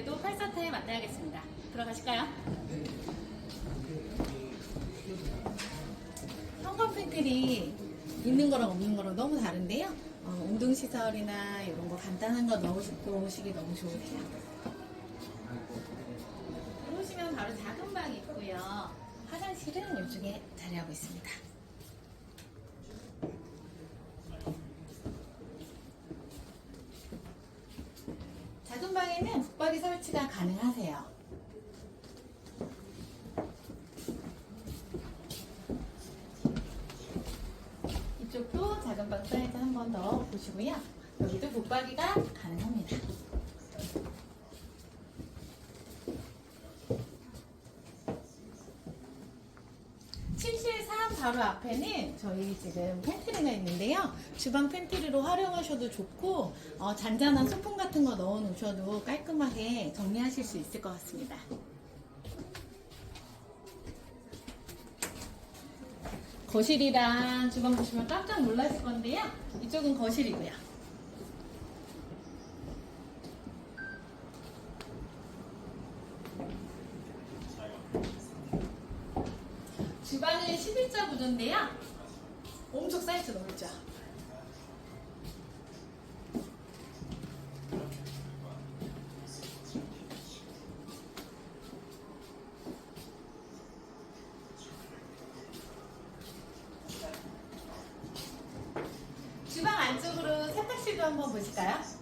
미래도 84타에 만나야겠습니다. 들어가실까요? 현관 팬트리 있는 거랑 없는 거랑 너무 다른데요. 어, 운동시설이나 이런 거 간단한 거 넣으시기 너무 좋으세요. 들어오시면 바로 작은 방이 있고요. 화장실은 이쪽에 자리하고 있습니다. 작은 방에는 북박이 설치가 가능하세요. 이쪽도 작은 방 사이즈 한 번 더 보시고요. 여기도 북박이가 가능합니다. 침실 3 바로 앞에는 저희 지금 팬트리가 있는데요. 주방 팬트리로 활용하셔도 좋고 어, 잔잔한 소품 같은 거 넣어 놓으셔도 깔끔하게 정리하실 수 있을 것 같습니다. 거실이랑 주방 보시면 깜짝 놀라실 건데요. 이쪽은 거실이고요. 주방은 11자 구조인데요. 엄청 사이즈 넓죠? 주방 안쪽으로 세탁실도 한번 보실까요?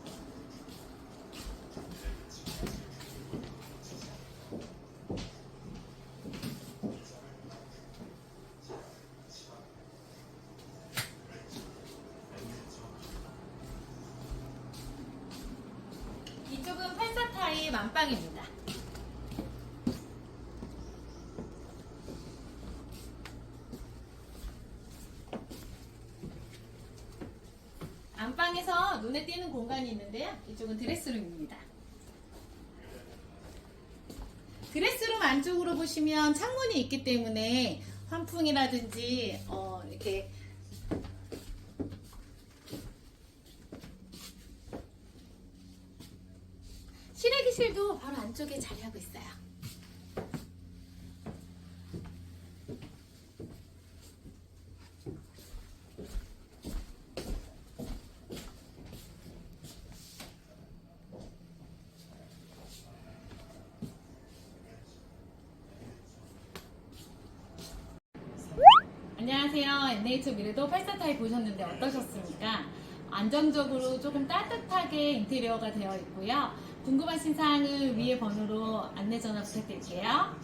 이쪽은 84타입 안방입니다. 안방에서 눈에 띄는 공간이 있는데요. 이쪽은 드레스룸입니다. 드레스룸 안쪽으로 보시면 창문이 있기 때문에 환풍이라든지 어, 이렇게 실외기실도 바로 안쪽에 자리하고 있어요. 안녕하세요. NH 미래도 84타입 보셨는데 어떠셨습니까? 안정적으로 조금 따뜻하게 인테리어가 되어 있고요. 궁금하신 사항은 위에 번호로 안내 전화 부탁드릴게요.